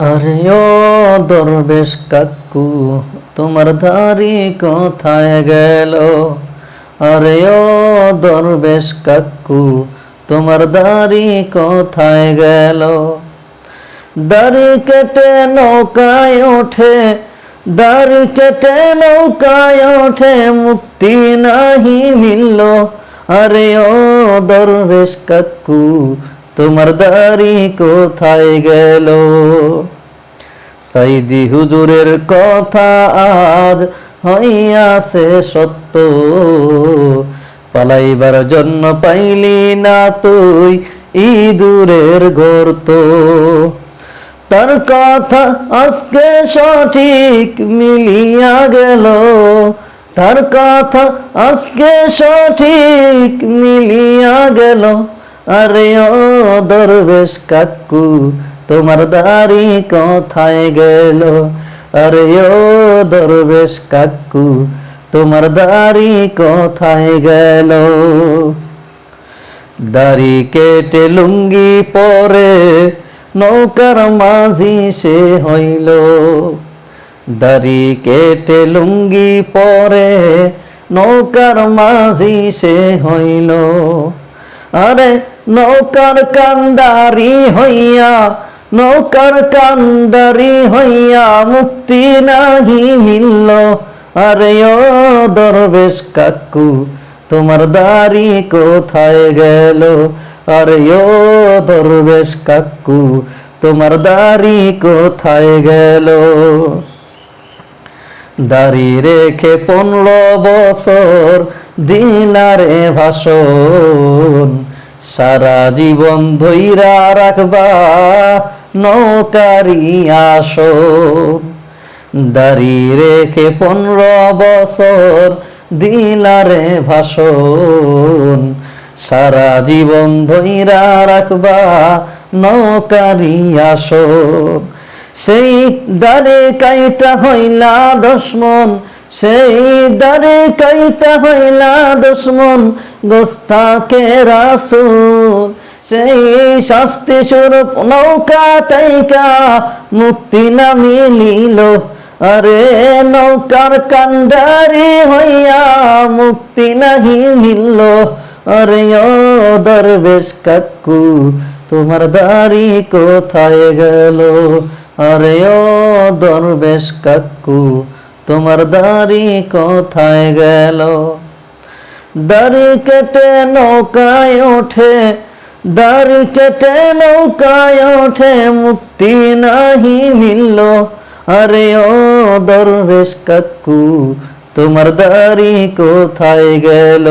আরে ও দরবেশ কাকু, তোমার দাড়ি কোথায় গেল? আরে ও দরবেশ কাকু, তোমার দাড়ি কোথায় গেল? দাড়ি কেটে নৌকায় ওঠে, দাড়ি কেটে নৌকায় ওঠে, মুক্তি নাহি মিলল। আরে ও দরবেশ কাকু তোমার দাড়ি কোথায় গেল? সাইদি হুজুরের কথা আজ হইয়াছে সত্য। পালাইবার জন্য পাইলি না তুই ইঁদুরের গর্ত। তার কথা আজকে সঠিক মিলিয়া গেল। তার কথা আজকে সঠিক মিলিয়া গেল। আরে ও দরবেশ কাকু, তোমার দাড়ি কোথায় গেল? আরে ও দরবেশ কাকু, তোমার দাড়ি কোথায় গেল? দাড়ি কেটে লুঙ্গি পরে নৌকার মাঝি সে হইল। দাড়ি কেটে লুঙ্গি পরে নৌকার মাঝি সে হইল। আরে নৌকার কান্ডারি হইয়া, নৌকার কান্ডারি হইয়া মুক্তি নাহি মিলল। আরে ও দরবেশ কাকু, তোমার দাড়ি কোথায় গেল? আরে ও দরবেশ কাকু, তোমার দাড়ি কোথায় গেল? দাড়ি রেখে পনেরো বছর দিনারে ভাষণ সারা জীবন ধৈরা রাখবা নৌকারি আসন দাড়ি রেখে পনেরো বছর দিলারে ভাষণ। সারা জীবন ধৈরা রাখবা নৌকারি আসন সেই দারে কাইটা হইলা দশমন সেই দারে কাইটা হইলা দশমন গোস্তাকে রাসুল? সেই শাস্তি স্বরূপ নৌকা তাইকা মুক্তি না মিলিল। আরে নৌকার কান্ডারি হইয়া মুক্তি নাহি মিলল। আরে ও দরবেশ কাকু, তোমার দাড়ি কোথায় গেল? আরে ও দরবেশ কাকু তোমার দাড়ি কোথায় গেল? দাড়ি কেটে নৌকায় ওঠে, দাড়ি কেটে নৌকায় ওঠে, মুক্তি নাহি মিলল। আরে ও দরবেশ কাকু, তোমার দাড়ি কোথায় গেল?